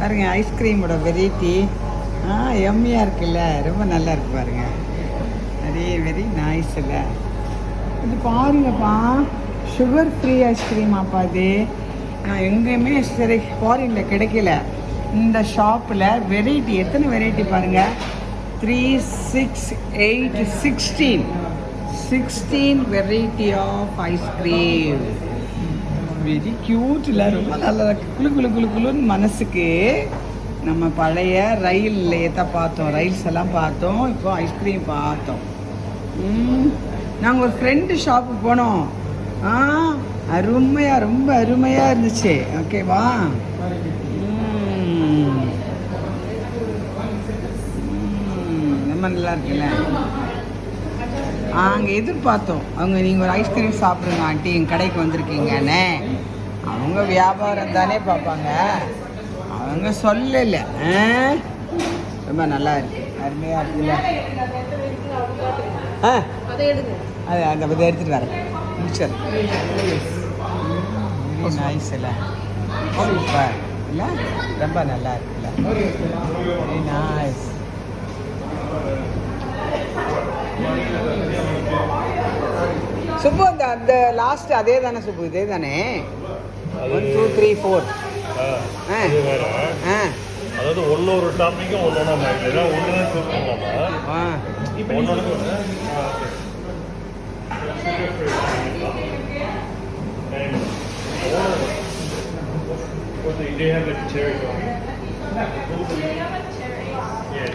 பாருங்க ஐஸ்கிரீமோட வெரைட்டி ஆ எம்மியாக இருக்குல்ல. ரொம்ப நல்லா இருக்கு பாருங்க. அதே வெரி நைஸ் இல்லை. இது பாருங்கப்பா சுகர் ஃப்ரீ ஐஸ்கிரீமாப்பா இது. நான் எங்கேயுமே சரி ஃபாரினில் கிடைக்கல. இந்த ஷாப்பில் வெரைட்டி எத்தனை வெரைட்டி பாருங்கள் three six eight sixteen sixteen variety of ice cream very க்யூட்டில் ரொம்ப நல்லா குளு குளு குளு குளுன்னு மனசுக்கு நம்ம பழைய ரயில் தான் பார்த்தோம். ரயில்ஸ் எல்லாம் பார்த்தோம். இப்போ ஐஸ்கிரீம் பார்த்தோம். நாங்கள் ஒரு ஃப்ரெண்டு ஷாப்புக்கு போனோம். ஆ அருமையாக ரொம்ப அருமையாக இருந்துச்சு. ஓகேவா ரொம்ப நல்லா இருக்குல்ல? அங்கே எதிர்பார்த்தோம். அவங்க நீங்கள் ஒரு ஐஸ்கிரீம் சாப்பிடுங்க ஆண்டி. எங்கள் கடைக்கு வந்திருக்கீங்கன்னு. அவங்க வியாபாரம் தானே பார்ப்பாங்க. அவங்க சொல்லலை. ஆ? ரொம்ப நல்லா இருக்கு. அருமையாக இருக்குல்ல? ஆ? அது அந்த இதை எடுத்துகிட்டு வரேன். மிக்சர் நைஸ் இல்லை சூப்பர். இல்லை? ரொம்ப நல்லா இருக்குல்ல? வெரி நைஸ் சுப்பு அந்த அந்த லாஸ்ட் அதே தானே சுப்பு இதே தானே ஒன் டூ த்ரீ ஃபோர் அதாவது ஒன்று ஒரு டாப்பிக்கும் ஒன்று ஒன்றா ஒன்று ஒன்று they have like cherry? Yeah.